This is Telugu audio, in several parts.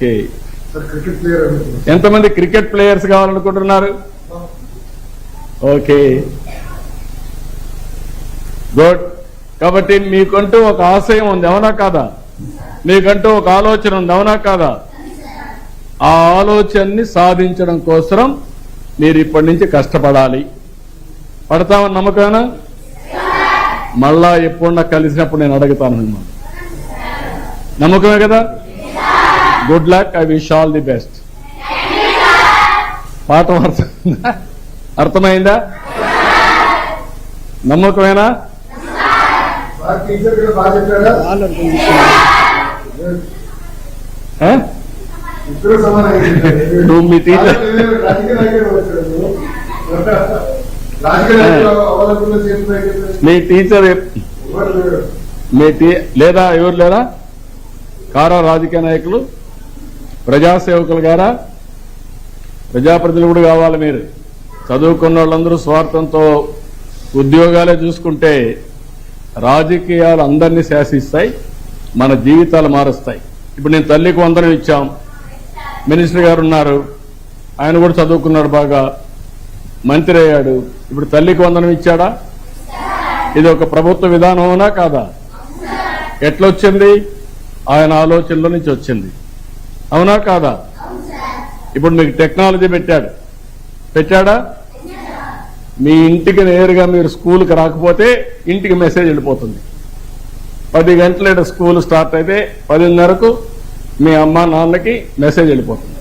ఓకే. ఎంతమంది క్రికెట్ ప్లేయర్స్ కావాలనుకుంటున్నారు? ఓకే. గుడ్ కాబట్టి మీకంటూ ఒక ఆశయం ఉంది అవునా కాదా? మీకంటూ ఒక ఆలోచన ఉంది అవునా కాదా? ఆ ఆలోచనని సాధించడం కోసం మీరు ఇప్పటి నుంచి కష్టపడాలి. పడతామని నమ్మకానా మళ్ళా ఎప్పుడన్నా కలిసినప్పుడు నేను అడుగుతాను మిమ్మల్ని. నమ్మకమే కదా? Good luck I wish all the best పాఠం అర్థమైందా అర్థమైందా? నమ్మకమేనా? నువ్వు మీ టీచర్. మీ టీచర్. మీ టీ లేదా ఎవరు లేరా? కారా రాజకీయ నాయకులు? ప్రజాసేవకులు గారా? ప్రజాప్రతినిధులు కావాలి మీరు. చదువుకున్న వాళ్ళందరూ స్వార్థంతో ఉద్యోగాలే చూసుకుంటే రాజకీయాలు అందరినీ శాసిస్తాయి మన జీవితాలు మారుస్తాయి. ఇప్పుడు నేను తల్లికి వందనం ఇచ్చాం. మినిస్టర్ గారు ఉన్నారు. ఆయన కూడా చదువుకున్నాడు బాగా. మంత్రి అయ్యాడు. ఇప్పుడు తల్లికి వందనం ఇచ్చాడా? ఇది ఒక ప్రభుత్వ విధానమేనా కాదా? ఎట్లొచ్చింది? ఆయన ఆలోచనలో నుంచి వచ్చింది. అవునా కాదా? ఇప్పుడు మీకు టెక్నాలజీ పెట్టాడు. పెట్టాడా? మీ ఇంటికి నేరుగా మీరు స్కూల్కి రాకపోతే ఇంటికి మెసేజ్ వెళ్ళిపోతుంది. పది గంటల స్కూల్ స్టార్ట్ అయితే పదిన్నరకు మీ అమ్మ నాన్నకి మెసేజ్ వెళ్ళిపోతుంది.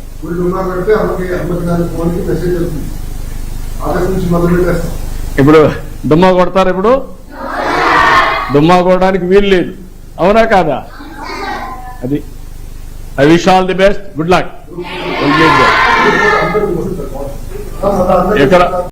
ఇప్పుడు దుమ్మా కొడతారు ఇప్పుడు? దుమ్మా కొట్టడానికి వీలు లేదు. అవునా కాదా? అది I wish all the best good luck ఎక్కడ